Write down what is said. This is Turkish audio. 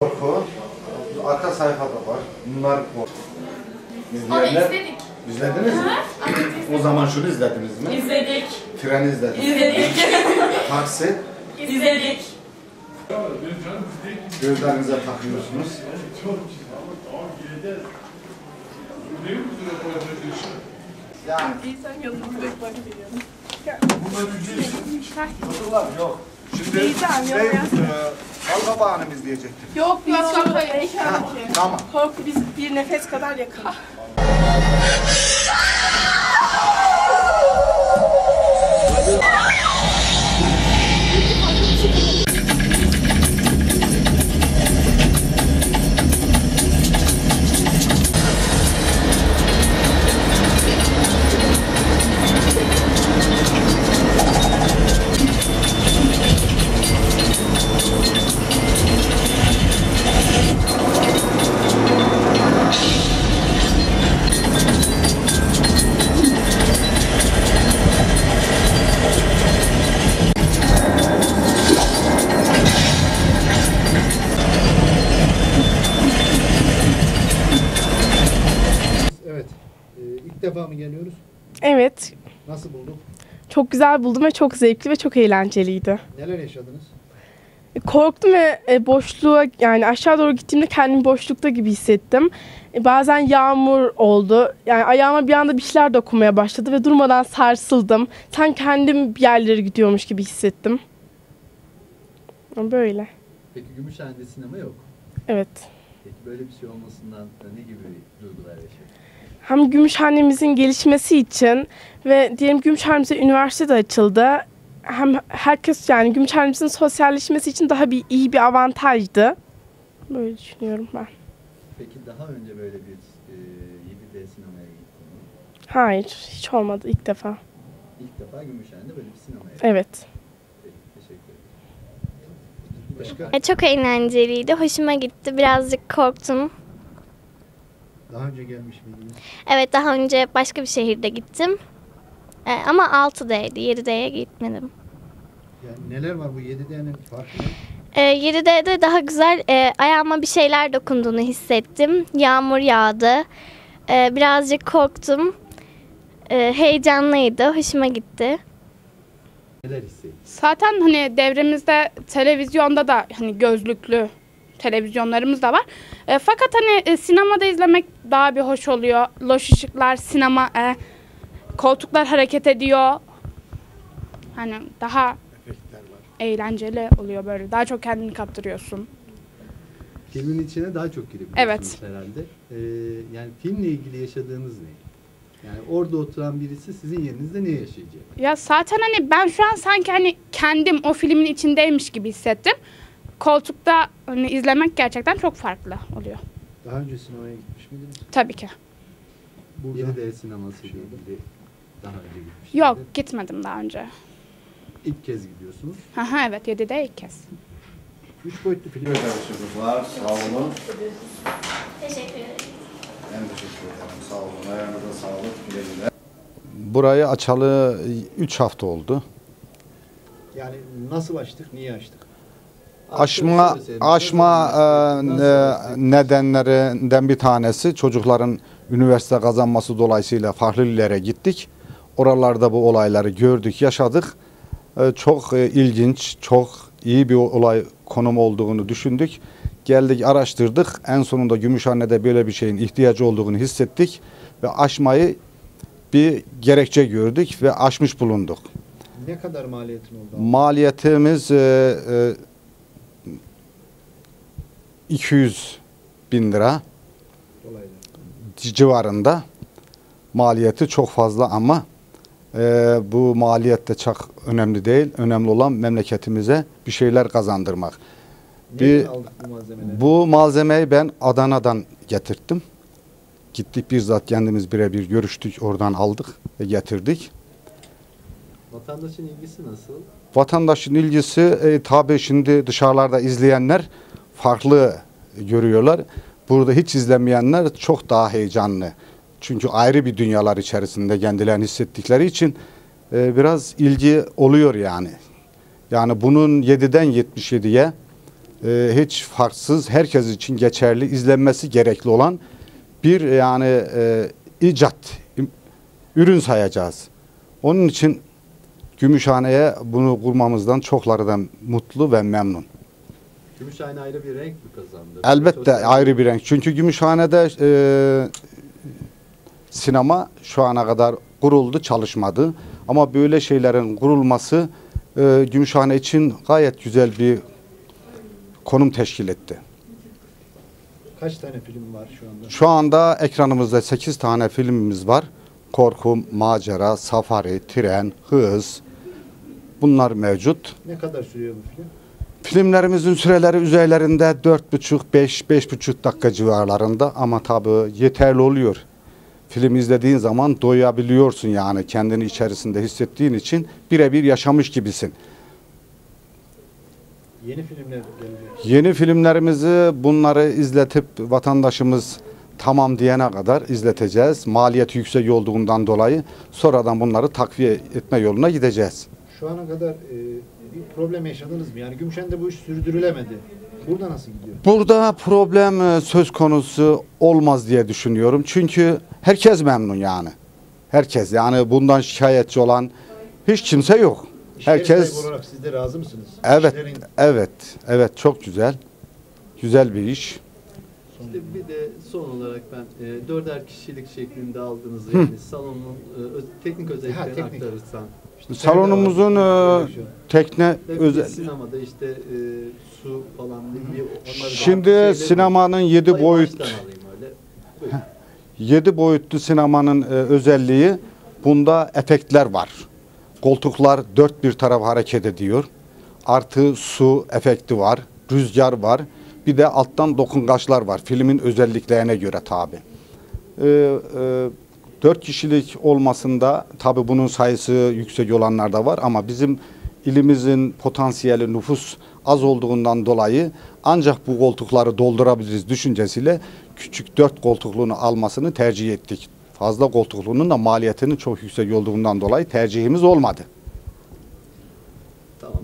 Korku. Arka sayfada var. Bunlar korku. Onu İzleyenler izledik. izlediniz mi? O zaman şunu izlediniz mi? İzledik. Tren izlediniz. İzledik. Taksi. İzledik. Gözlerinize takıyorsunuz. Yani Değilsen yanına direkt bak geliyorum. yok. Şimdi şey, e, Halka bağını izleyecektik. Yok biz çok Ha, tamam. Korku biz bir nefes kadar yakın. Defa mı geliyoruz? Evet. Nasıl bulduk? Çok güzel buldum ve çok zevkli ve çok eğlenceliydi. Neler yaşadınız? Korktum ve e, boşluğa yani aşağı doğru gittiğimde kendimi boşlukta gibi hissettim. E, Bazen yağmur oldu. Yani ayağıma bir anda bir şeyler dokunmaya başladı ve durmadan sarsıldım. Sen kendim bir yerlere gidiyormuş gibi hissettim. Böyle. Peki Gümüşhane'de sinema yok. Evet. Peki böyle bir şey olmasından ne gibi duygular yaşadın? Hem Gümüşhanemizin gelişmesi için ve diyelim Gümüşhanemizde üniversite de açıldı. Hem herkes yani Gümüşhanemizin sosyalleşmesi için daha bir iyi bir avantajdı. Böyle düşünüyorum ben. Peki daha önce böyle bir e, 7D sinemaya gittin mi? Hayır, hiç olmadı ilk defa. İlk defa Gümüşhane'de böyle bir sinemaya Evet. Peki, teşekkür ederim. Başka? E, Çok eğlenceliydi. Hoşuma gitti. Birazcık korktum. Daha önce gelmiş miydiniz? Evet daha önce başka bir şehirde gittim. E, ama 6D'ydi. 7D'ye gitmedim. Yani neler var bu 7D'nin farkı ne? E, 7D'de daha güzel e, ayağıma bir şeyler dokunduğunu hissettim. Yağmur yağdı. E, birazcık korktum. E, heyecanlıydı. Hoşuma gitti. Neler hissettin? Zaten hani devremizde televizyonda da hani gözlüklü televizyonlarımız da var. E, fakat hani e, sinemada izlemek daha bir hoş oluyor. Loş ışıklar, sinema, e, koltuklar hareket ediyor. Hani daha Efektler var. eğlenceli oluyor böyle. Daha çok kendini kaptırıyorsun. Filmin içine daha çok girebiliyorsunuz Evet. herhalde. Ee, yani filmle ilgili yaşadığınız ne? Yani orada oturan birisi sizin yerinizde ne yaşayacak? Ya zaten hani ben şu an sanki hani kendim o filmin içindeymiş gibi hissettim. Koltukta hani izlemek gerçekten çok farklı oluyor. Daha önce sinemaya gitmiş miydiniz? Tabii ki. Burada. 7D sineması ile ilgili daha önce gitmiştiniz. Yok gitmedim daha önce. İlk kez gidiyorsunuz. Aha evet 7'de ilk kez. Üç boyutlu film. Evet çocuklar sağ olun. Teşekkür ederim. Ben teşekkür ederim. Sağ olun. Ayağınıza sağlık. Güle güle. Burayı açalı 3 hafta oldu. Yani nasıl açtık, niye açtık? Aşma aşma e, nedenlerinden bir tanesi çocukların üniversite kazanması dolayısıyla farklı illere gittik. Oralarda bu olayları gördük, yaşadık. E, Çok e, ilginç, çok iyi bir olay konum olduğunu düşündük. Geldik, araştırdık. En sonunda Gümüşhane'de böyle bir şeyin ihtiyacı olduğunu hissettik ve aşmayı bir gerekçe gördük ve aşmış bulunduk. Ne kadar maliyetin oldu? Maliyetimiz e, e, 200 bin lira civarında. Maliyeti çok fazla ama e, bu maliyet de çok önemli değil. Önemli olan memleketimize bir şeyler kazandırmak. Bir- aldık bu malzemeleri? Bu malzemeyi ben Adana'dan getirttim. Gittik bizzat kendimiz birebir görüştük, oradan aldık ve getirdik. Vatandaşın ilgisi nasıl? Vatandaşın ilgisi e, tabii şimdi dışarılarda izleyenler farklı görüyorlar. Burada hiç izlemeyenler çok daha heyecanlı. Çünkü ayrı bir dünyalar içerisinde kendilerini hissettikleri için e, biraz ilgi oluyor yani. Yani bunun 7'den 77'ye e, hiç farksız, herkes için geçerli, izlenmesi gerekli olan bir yani e, icat, ürün sayacağız. Onun için Gümüşhane'ye bunu kurmamızdan çokları da mutlu ve memnun. Gümüşhane ayrı bir renk mi kazandı? Elbette Sosyal- ayrı bir renk. Çünkü Gümüşhane'de e, sinema şu ana kadar kuruldu, çalışmadı. Ama böyle şeylerin kurulması e, Gümüşhane için gayet güzel bir konum teşkil etti. Kaç tane film var şu anda? Şu anda ekranımızda 8 tane filmimiz var. Korku, macera, safari, tren, hız bunlar mevcut. Ne kadar sürüyor bu film? Filmlerimizin süreleri üzerlerinde 4,5 5 5,5 dakika civarlarında ama tabii yeterli oluyor. Film izlediğin zaman doyabiliyorsun yani kendini içerisinde hissettiğin için birebir yaşamış gibisin. Yeni filmler gelecek. Yeni filmlerimizi bunları izletip vatandaşımız tamam diyene kadar izleteceğiz. Maliyeti yüksek olduğundan dolayı sonradan bunları takviye etme yoluna gideceğiz. Şu ana kadar e, problem yaşadınız mı? Yani Gümüşhane'de bu iş sürdürülemedi. Burada nasıl gidiyor? Burada problem e, söz konusu olmaz diye düşünüyorum. Çünkü herkes memnun yani. Herkes yani bundan şikayetçi olan hiç kimse yok. İş Herkes olarak siz de razı mısınız? evet İşlerin evet evet çok güzel. Güzel bir iş. İşte bir de son olarak ben e, dörder kişilik şeklinde aldığınız yani salonun e, teknik özelliklerini aktarırsan. İşte Salonumuzun e, tekne özel sinemada işte e, su falan bir Şimdi sinemanın yedi Sayı boyut baştan alayım öyle. Buyurun. Yedi boyutlu sinemanın e, özelliği bunda efektler var. Koltuklar dört bir taraf hareket ediyor. Artı su efekti var. Rüzgar var. Bir de alttan dokungaçlar var. Filmin özelliklerine göre tabi. Ee, e, 4 kişilik olmasında tabi bunun sayısı yüksek olanlar da var ama bizim ilimizin potansiyeli nüfus az olduğundan dolayı ancak bu koltukları doldurabiliriz düşüncesiyle küçük 4 koltukluğunu almasını tercih ettik. Fazla koltuklunun da maliyetinin çok yüksek olduğundan dolayı tercihimiz olmadı. Tamam